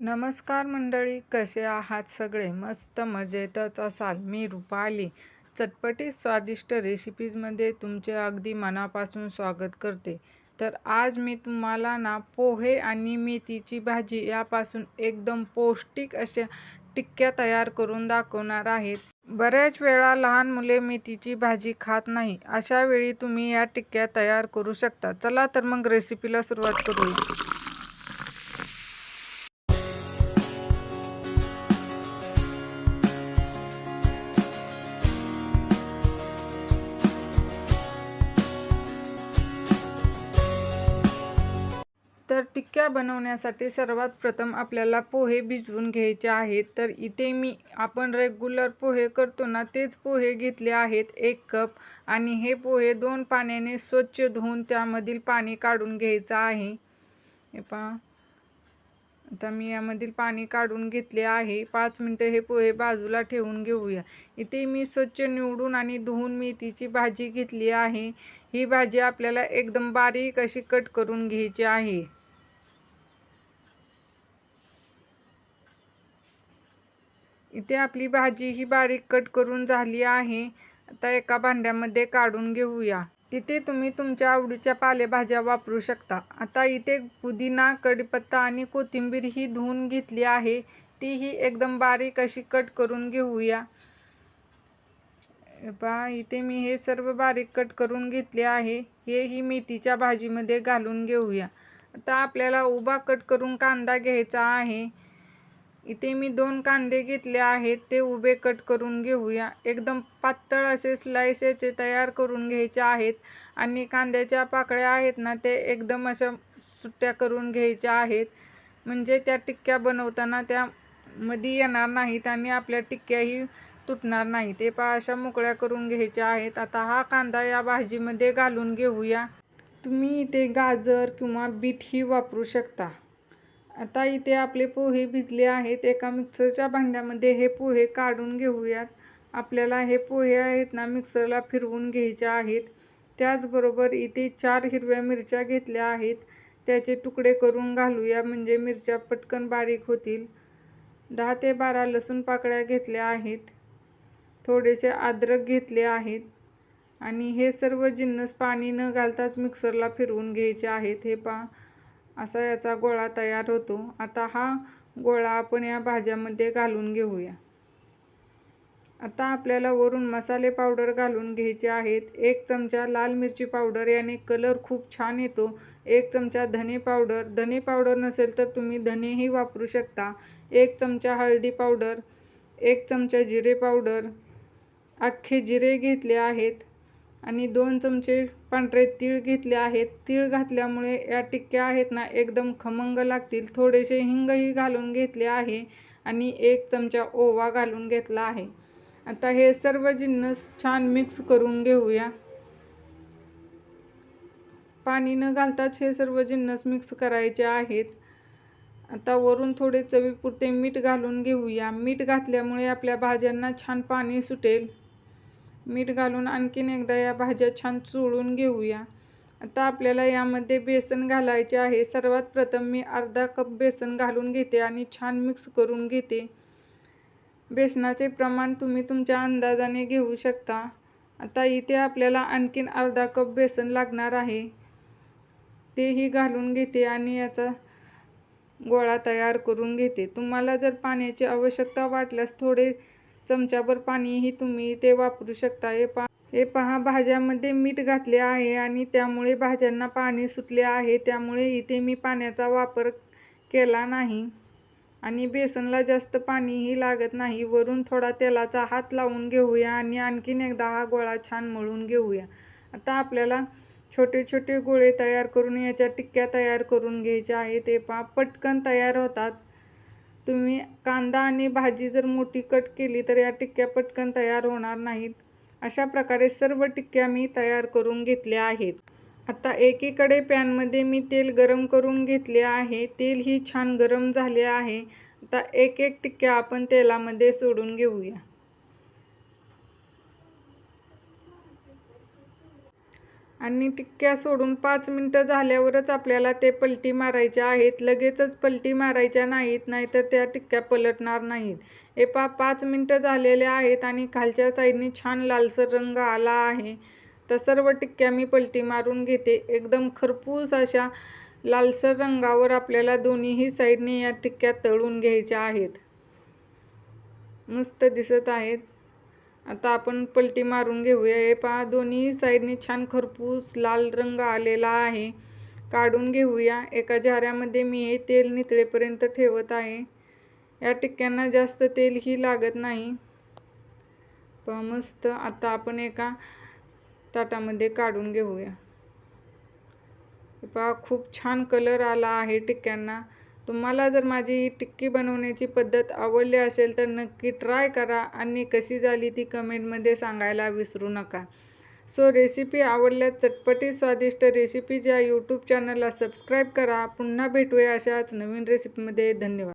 नमस्कार मंडळी कसे आहात सगळे? मस्त मजेतच असाल. मी रुपाली. चटपटीत स्वादिष्ट रेसिपीजमध्ये तुमचे अगदी मनापासून स्वागत करते. तर आज मी तुम्हाला ना पोहे आणि मेथीची भाजी यापासून एकदम पौष्टिक अशा टिक्क्या तयार करून दाखवणार आहेत. बऱ्याच वेळा लहान मुले मेथीची भाजी खात नाही. अशा वेळी तुम्ही या टिक्क्या तयार करू शकता. चला तर मग रेसिपीला सुरुवात करूया. बनवण्यासाठी सर्वात प्रथम आपल्याला पोहे भिजवून घ्यायचे आहेत. तर इथे मी आपण रेग्युलर पोहे करतो ना तेच पोहे घेतले आहेत. एक कप. आणि हे पोहे दोन पाण्याने स्वच्छ धुवून त्यामधील पाणी काढून घ्यायचं आहे. हे पहा. आता मी यामधील पाणी काढून घेतले आहे. पाच मिनटं हे पोहे बाजूला ठेवून घेऊया. इथे मी स्वच्छ निवडून आणि धुवून मेथीची भाजी घेतली आहे. ही भाजी आपल्याला एकदम बारीक अशी कट करून घ्यायची आहे. इथे आपली भाजी ही बारीक कट करून झाली आहे. आता एका भांड्यामध्ये काढून घेऊया. इथे तुम्ही तुमच्या आवडीच्या पालेभाज्या वापरू शकता. आता इथे पुदिना कढीपत्ता आणि कोथिंबीर ही धुवून घेतली आहे. तीही एकदम बारीक अशी कट करून घेऊया. पहा इथे मी हे सर्व बारीक कट करून घेतले आहे. हे ही मेथीच्या भाजीमध्ये घालून घेऊया. आता आपल्याला उभा कट करून कांदा घ्यायचा आहे. इथे मी दोन कांदे घेतले आहेत ते उभे कट करून घेऊया. एकदम पातळ असे स्लाइस याचे तयार करून घ्यायचे आहेत. आणि कांद्याच्या पाकळ्या आहेत ना ते एकदम अशा सुट्ट्या करून घ्यायच्या आहेत. म्हणजे त्या टिक्क्या बनवताना त्या मध्ये येणार नाहीत आणि आपल्या टिक्क्याही तुटणार नाही ते पहा अशा मोकळ्या करून घ्यायच्या आहेत. आता हा कांदा या भाजीमध्ये घालून घेऊया. तुम्ही इथे गाजर किंवा बीटही वापरू शकता. आता इथे आपले पोहे भिजले आहेत. एका मिक्सरच्या भांड्यामध्ये हे पोहे काढून घेऊयात. आपल्याला हे पोहे आहेत ना मिक्सरला फिरवून घ्यायचे आहेत. त्याचबरोबर इथे चार हिरव्या मिरच्या घेतल्या आहेत. त्याचे तुकडे करून घालूया म्हणजे मिरच्या पटकन बारीक होतील. दहा ते बारा लसूण पाकळ्या घेतल्या आहेत. थोडेसे अद्रक घेतले आहेत. आणि हे सर्व जिन्नस पाणी न घालताच मिक्सरला फिरवून घ्यायचे आहेत. हे पा असा याचा गोळा तयार होतो. आता हा गोळा आपण या भाज्यामध्ये घालून घेऊया. आता आपल्याला वरून मसाले पावडर घालून घ्यायचे आहेत. एक चमचा लाल मिरची पावडर याने कलर खूप छान येतो. एक चमचा धने पावडर. धने पावडर नसेल तर तुम्ही धनेही वापरू शकता. एक चमचा हळदी पावडर. एक चमचा जिरे पावडर. अख्खे जिरे घेतले आहेत. आणि दोन चमचे पांढरे तीळ घेतले आहेत. तीळ घातल्यामुळे या टिक्क्या आहेत ना एकदम खमंग लागतील. थोडेसे हिंगही घालून घेतले आहे आणि एक चमचा ओवा घालून घेतला आहे. आता हे सर्व जिन्नस छान मिक्स करून घेऊया. पाणी न घालताच हे सर्व जिन्नस मिक्स करायचे आहेत. आता वरून थोडे चवीपुरते मीठ घालून घेऊया. मीठ घातल्यामुळे आपल्या भाज्यांना छान पाणी सुटेल. मीठ घालून आणखीन एकदा या भाज्या छान चोळून घेऊया. आता आपल्याला यामध्ये बेसन घालायचे आहे. सर्वात प्रथम मी अर्धा कप बेसन घालून घेते आणि छान मिक्स करून घेते. बेसनाचे प्रमाण तुम्ही तुमच्या अंदाजाने घेऊ शकता. आता इथे आपल्याला आणखीन अर्धा कप बेसन लागणार आहे. तेही घालून घेते आणि याचा गोळा तयार करून घेते. तुम्हाला जर पाण्याची आवश्यकता वाटल्यास थोडे चमच्याभर पाणीही तुम्ही ते वापरू शकता. हे पा हे पहा भाज्यामध्ये मीठ घातले आहे आणि त्यामुळे भाज्यांना पाणी सुटले आहे. त्यामुळे इथे मी पाण्याचा वापर केला नाही आणि बेसनला जास्त पाणीही लागत नाही. वरून थोडा तेलाचा हात लावून घेऊया आणि आणखीन एकदा हा गोळा छान मळून घेऊया. आता आपल्याला छोटे छोटे गोळे तयार करून याच्या टिक्क्या तयार करून घ्यायच्या आहेत. ते पा पटकन तयार होतात. तुम्ही कांदा आणि भाजी जर मोठी कट केली तर या टिक्क्या पटकन तयार होणार नाहीत. अशा प्रकारे सर्व टिक्क्या मी तयार करून घेतल्या आहेत. आता एकीकडे पॅनमध्ये मी तेल गरम करून घेतले आहे. तेल ही छान गरम झाले आहे. आता एक एक टिक्क्या आपण तेलामध्ये सोडून घेऊया. आणि टिक्क्या सोडून पाच मिनटं झाल्यावरच आपल्याला ते पलटी मारायच्या आहेत. लगेचच पलटी मारायच्या नाहीत नाहीतर त्या टिक्क्या पलटणार नाहीत. हे पा पाच मिनटं झालेले आहेत आणि खालच्या साईडने छान लालसर रंग आला आहे. तर सर्व टिक्क्या मी पलटी मारून घेते. एकदम खरपूस अशा लालसर रंगावर आपल्याला दोन्हीही साईडने या टिक्क्या तळून घ्यायच्या आहेत. मस्त दिसत आहेत. आता आपण पलटी मारून घेऊया. हे पहा दोन्ही साईडने छान खरपूस लाल रंग आलेला आहे. काढून घेऊया. एका झाऱ्यामध्ये मी हे तेल नितळेपर्यंत ठेवत आहे. या टिक्क्यांना जास्त तेलही लागत नाही. पहा मस्त. आता आपण एका ताटामध्ये काढून घेऊया. पहा खूप छान कलर आला आहे टिक्क्यांना. तुम्हाला जर माझी टिक्की बनवण्याची पद्धत आवडली असेल तर नक्की ट्राय करा आणि कशी झाली ती कमेंटमध्ये सांगायला विसरू नका. सो रेसिपी आवडल्यास चटपटी स्वादिष्ट रेसिपीच्या यूट्यूब चॅनलला सबस्क्राईब करा. पुन्हा भेटूया अशाच नवीन रेसिपीमध्ये धन्यवाद.